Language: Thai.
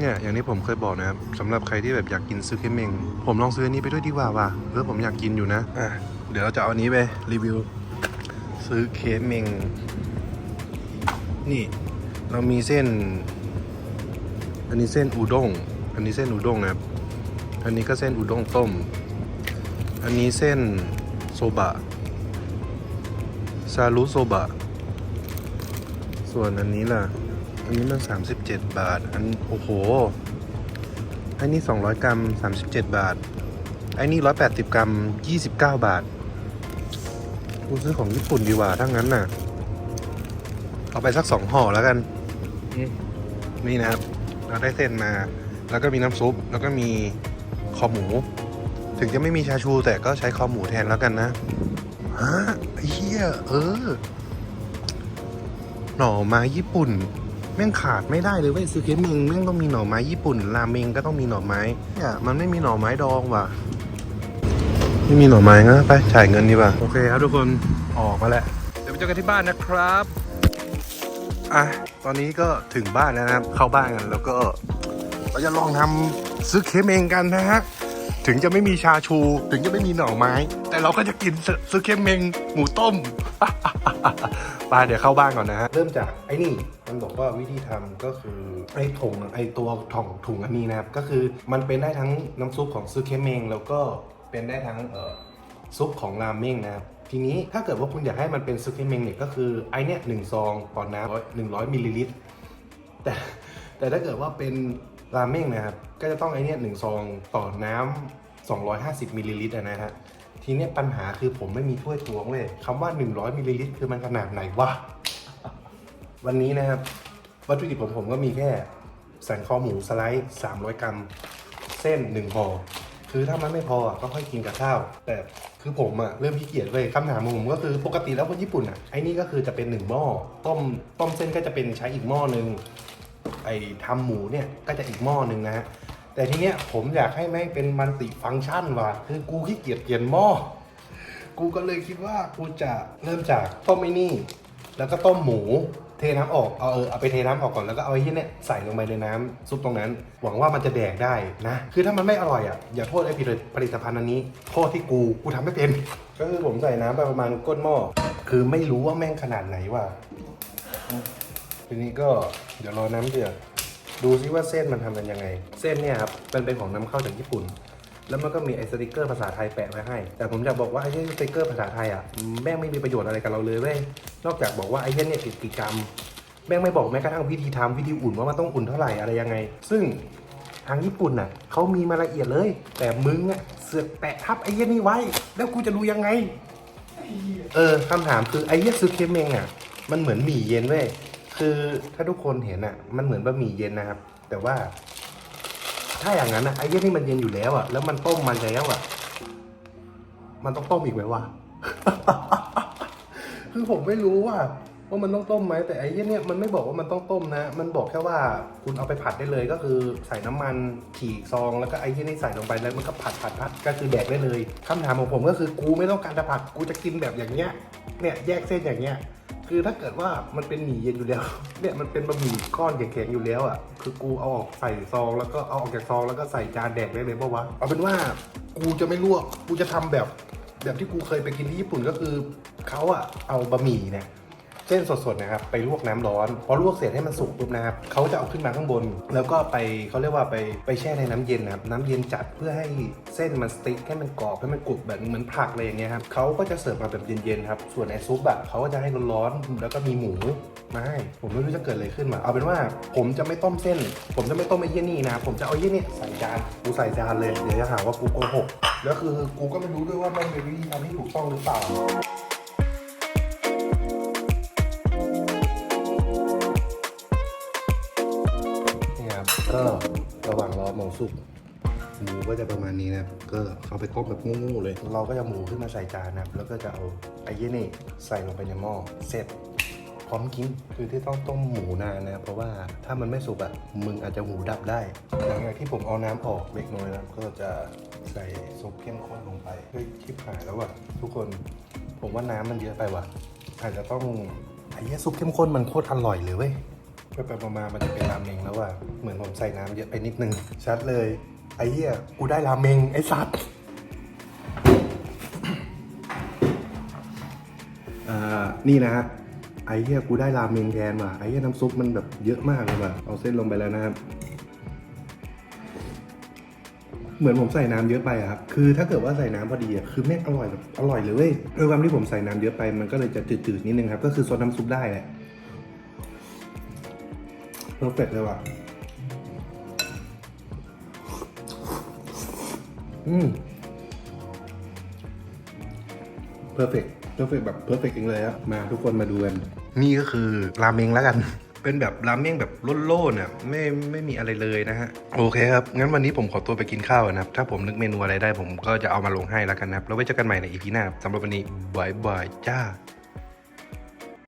เนี่ยอย่างที่ผมเคยบอกนะครับสำหรับใครที่แบบอยากกินซึเคเมง ผมลองซื้ออันนี้ไปด้วยดีกว่าว่ะเออผมอยากกินอยู่นะอะเดี๋ยวเราจะเอาอันนี้ไปรีวิว ซื้อเคเมง นี่ เรามีเส้น อันนี้เส้นอุด้ง อันนี้เส้นอุด้งนะครับ อันนี้ก็เส้นอุด้งต้ม อันนี้เส้นโซบะซารุโซบะ ส่วนอันนี้ล่ะ อันนี้มัน 37 บาท อัน โอ้โห อันนี้ 200 กรัม 37 บาท อันนี้ 180 กรัม 29 บาท กูซื้อของญี่ปุ่นดีกว่าถ้างั้นน่ะ เอาไปสักสองห่อแล้วกัน นี่นะครับ เราได้เส้นมา แล้วก็มีน้ำซุป แล้วก็มีคอหมู ถึงจะไม่มีชาชูแต่ก็ใช้คอหมูแทนแล้วกันนะ ฮะไอ้เฮียเออ หน่อไม้ญี่ปุ่นแม่งขาดไม่ได้เลยเว้ยซูเกะเมงแม่งต้องมีหน่อไม้ญี่ปุ่นราเมงก็ต้องมีหน่อไม้เนี่ยมันไม่มีหน่อไม้ดองว่ะไม่มีหน่อไม้งั้นไปจ่ายเงินดีกว่าโอเคครับทุกคนออกมาแล้วเดี๋ยวไปเจอกันที่บ้านนะครับอะตอนนี้ก็ถึงบ้านแล้วนะครับ เข้าบ้านกันแล้วก็เราจะลองทำซึเคเมงกันนะฮะ ถึงจะไม่มีชาชู ถึงจะไม่มีหน่อไม้ แต่เราก็จะกินซึซึเคเมงหมูต้มไปเดี๋ยวเข้าบ้านก่อนนะฮะ เริ่มจากไอ้นี่ มันบอกว่าวิธีทำก็คือไอ้ถุงไอ้ตัวถ่องถุงอันนี้นะครับ ก็คือมันเป็นได้ทั้งน้ำซุปของซึเคเมงแล้วก็เป็นได้ทั้งเอ่อซุปของราเมงนะครับทีนี้ถ้าเกิดว่าคุณอยากให้มันเป็นซุปเมงเนี่ยก็คือไอเนี่ยหนึ่งซองต่อน้ำหนึ่งร้อยมิลลิลิตรแต่แต่ถ้าเกิดว่าเป็น ราเมงนะครับ ก็จะต้องไอเนี่ยหนึ่งซองต่อน้ำ250มิลลิลิตรนะฮะทีเนี้ยปัญหาคือผมไม่มีถ้วยตวงเลยคำว่า 100มิลลิลิตรคือมันขนาดไหนวะวันนี้นะครับ วัตถุดิบของผมก็มีแค่สันคอหมูสไลด์ 300 กรัม เส้นหนึ่งห่อคือถ้ามันไม่พอก็ค่อยกินกับข้าว แต่คือผมอะเริ่มขี้เกียจเลยคำถามของผมก็คือปกติแล้วคนญี่ปุ่นอะไอ้นี่ก็คือจะเป็นหนึ่งหม้อต้มต้มเส้นก็จะเป็นใช้อีกหม้อหนึ่ง ไอ้ทำหมูเนี่ยก็จะอีกหม้อหนึ่งนะฮะแต่ทีเนี้ยผมอยากให้แม่งเป็นมัลติฟังก์ชันว่ะคือกูขี้เกียจเปลี่ยนหม้อกูก็เลยคิดว่ากูจะเริ่มจากต้มไอ้นี่ แล้วก็ต้มหมู เทน้ำออกเอาเออเอาไปเทน้ำออกก่อนแล้วก็เอาไอ้ที่เนี่ยใส่ลงไปในน้ำซุปตรงนั้น หวังว่ามันจะแดกได้นะ คือถ้ามันไม่อร่อยอะอย่าโทษไอ้ผลิตภัณฑ์อันนี้โทษที่กูกูทำไม่เป็น ก็คือผมใส่น้ำไปประมาณก้นหม้อคือไม่รู้ว่าแม่งขนาดไหนว่ะ ทีนี้ก็เดี๋ยวรอน้ำเดือดดูซิว่าเส้นมันทำกันยังไง เส้นเนี่ยครับมันเป็นของนำเข้าจากญี่ปุ่น แล้วมันก็มีไอ้สติกเกอร์ภาษาไทยแปะไว้ให้ แต่ผมจะบอกว่าไอ้เหี้ยสติกเกอร์ภาษาไทยอะแม่งไม่มีประโยชน์อะไรกับเราเลยเว้ยนอกจากบอกว่าไอ้เหี้ยเนี่ยติดกี่กรัมแม่งไม่บอกแม้กระทั่งวิธีทำวิธีอุ่นว่ามันต้องอุ่นเท่าไหร่อะไรยังไง ซึ่งทางญี่ปุ่นน่ะเขามีมาละเอียดเลย แต่มึงอะเสือกแปะทับไอ้เหี้ยนี่ไว้ แล้วกูจะรู้ยังไง เออคำถามคือไอ้เหี้ยซึเคเมงอะ มันเหมือนหมี่เย็นเว้ย คือถ้าทุกคนเห็นอะ มันเหมือนบะหมี่เย็นนะครับ แต่ว่า ถ้าอย่างนั้นอะไอ้เหี้ยนี่มันเย็นอยู่แล้วอะ แล้วมันต้มมันแล้วอะ มันต้องต้มอีกไหมวะคือผมไม่รู้ว่าว่ามันต้องต้มไหมแต่ไอ้เหี้ยเนี่ยมันไม่บอกว่ามันต้องต้มนะ มันบอกแค่ว่าคุณเอาไปผัดได้เลยก็คือใส่น้ำมันฉีกซองแล้วก็ไอ้เหี้ยนี่ใส่ลงไปแล้วมันก็ผัดผัดผัดก็คือแดกได้เลยคำถามของผมก็คือกูไม่ต้องการจะผัดกูจะกินแบบอย่างเงี้ยเนี่ยแยกเส้นอย่างเงี้ย คือถ้าเกิดว่ามันเป็นหมี่เย็นอยู่แล้ว เนี่ยมันเป็นบะหมี่ก้อนแข็งๆอยู่แล้วอะคือกูเอาออกใส่ซองแล้วก็เอาออกจากซองแล้วก็ใส่จานแดกได้เลยปะวะเอาเป็นว่ากูจะไม่ลวกกูจะทำแบบ แบบที่กูเคยไปกินที่ญี่ปุ่นก็คือเขาอะเอาบะหมี่เนี่ย เส้นสดๆนะครับไปลวกน้ำร้อนพอลวกเสร็จให้มันสุกปุ๊บนะครับเขาจะเอาขึ้นมาข้างบน แล้วก็ไปเขาเรียกว่าไปไปแช่ในน้ำเย็นนะครับน้ำเย็นจัดเพื่อให้เส้นมันสติ๊กให้มันกรอบให้มันกรุบแบบเหมือนผักอะไรอย่างเงี้ยครับเขาก็จะเสิร์ฟมาแบบเย็นๆครับส่วนไอซุปอะเขาก็จะให้ร้อนๆแล้วก็มีหมูมาให้ผมไม่รู้จะเกิดอะไรขึ้นมาเอาเป็นว่าผมจะไม่ต้มเส้น ผมจะไม่ต้มไอ้เยี่ยนี่นะผมจะเอาเยี่ยนี่ใส่จานกูใส่จานเลยเดี๋ยวจะหาว่ากูโกหกแล้วคือกูก็ไม่รู้ด้วยว่ามันเป็นวิธีทำที่ถูกต้องหรือเปล่า ก็ระหว่างรอหมูสุกหมูก็จะประมาณนี้นะครับก็เอาไปต้มแบบงูๆเลย เราก็จะหมูขึ้นมาใส่จานนะครับแล้วก็จะเอาไอ้เยี่นี่ใส่ลงไปในหม้อเสร็จพร้อมกินคือที่ต้องต้มหมูนานนะเพราะว่าถ้ามันไม่สุกอะมึงอาจจะหูดับได้หลังจากที่ผมเอาน้ำออกเล็กน้อยแล้วก็จะใส่ซุปเข้มข้นลงไปเฮ้ยชิบหายแล้วว่ะทุกคนผมว่าน้ำมันเยอะไปว่ะอาจจะต้องไอ้เหี้ยซุปเข้มข้นมันโคตรอร่อยเลยเว้ย ไปๆมาๆมันจะเป็นราเมงแล้วอะเหมือนผมใส่น้ำเยอะไปนิดนึง ชัดเลย ไอ้เหี้ยกูได้ราเมงไอ้สัตว์อ่านี่นะฮะไอ้เหี้ยกูได้ราเมงแทนว่ะไอ้เหี้ยน้ำซุปมันแบบเยอะมากเลยว่ะเอาเส้นลงไปแล้วนะครับเหมือนผมใส่น้ำเยอะไปอะครับ คือถ้าเกิดว่าใส่น้ำพอดีอะคือแม่งอร่อยแบบอร่อยเลยเว้ยด้วยความที่ผมใส่น้ำเยอะไป มันก็เลยจะจืดๆนิดนึงครับ ก็คือซดน้ำซุปได้แหละ เพอร์เฟกเลยว่ะ อืมเพอร์เฟกเพอร์เฟกแบบเพอร์เฟกจริงเลยครับมาทุกคนมาดูกัน นี่ก็คือราเมงแล้วกัน เป็นแบบราเมงแบบโล่นๆเนี่ยไม่ไม่มีอะไรเลยนะฮะ โอเคครับ งั้นวันนี้ผมขอตัวไปกินข้าวก่อนนะครับ ถ้าผมนึกเมนูอะไรได้ผมก็จะเอามาลงให้แล้วกันนะครับ แล้วไว้เจอกันใหม่ในอีพีหน้าครับสำหรับวันนี้บายบายจ้า